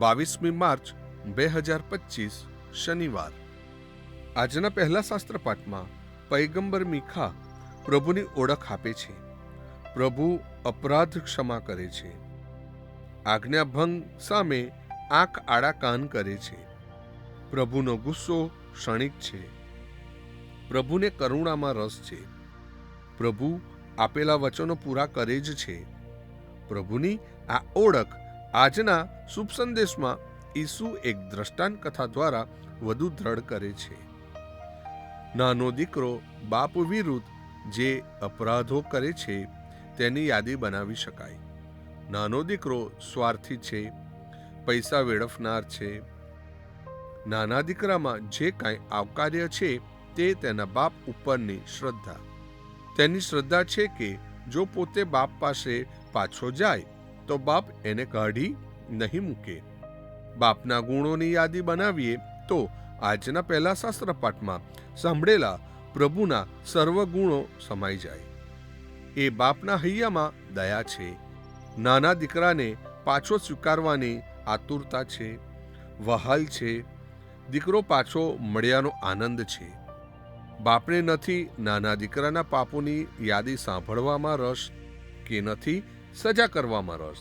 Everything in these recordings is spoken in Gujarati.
બાવીસમી માર્ચ બે હજાર પચીસ, શનિવાર. આજના પહેલા શાસ્ત્ર પાઠમાં પૈગંબર મીખા પ્રભુની ઓળખ આપે છે. પ્રભુ અપરાધ ક્ષમા કરે છે. આજ્ઞાભંગ સામે આંખ આડા કાન કરે છે. પ્રભુનો ગુસ્સો ક્ષણિક છે. પ્રભુને કરુણામાં રસ છે. પ્રભુ આપેલા વચનો પૂરા કરે જ છે. પ્રભુની આ ઓળખ આજના શુભ સંદેશમાં ઈસુ એક દ્રષ્ટાંત કથા દ્વારા વધુ દ્રઢ કરે છે. નાનો દીકરો બાપ વિરુદ્ધ જે અપરાધો કરે છે તેની યાદી બનાવી શકાય. નાનો દીકરો સ્વાર્થી છે, પૈસા વેડફનાર છે. નાના દીકરામાં જે કાંઈ આવકાર્ય છે તે તેના બાપ ઉપરની શ્રદ્ધા. તેની શ્રદ્ધા છે કે જો પોતે બાપ પાસે પાછો જાય તો બાપ એને કાઢી નહીં મૂકે. બાપના ગુણોની યાદી બનાવીએ તો આજના પહેલા શાસ્ત્ર પાઠમાં સાંભળેલા પ્રભુના સર્વ ગુણો સમાઈ જાય. એ બાપના હૈયામાં દયા છે. નાના દીકરાને પાછો સ્વીકારવાની આતુરતા છે. વહાલ છે. દીકરો પાછો મળ્યાનો આનંદ છે. બાપને નથી નાના દીકરાના પાપોની યાદી સાંભળવામાં રસ કે નથી સજા કરવામાં રસ.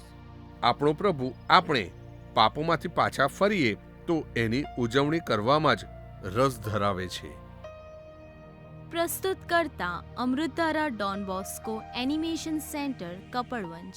આપણો પ્રભુ આપણે પાપોમાંથી પાછા ફરીએ તો એની ઉજવણી કરવામાં જ રસ ધરાવે છે. પ્રસ્તુત કરતા Amrutdhara Don Bosco animation centre, Kapadvanj.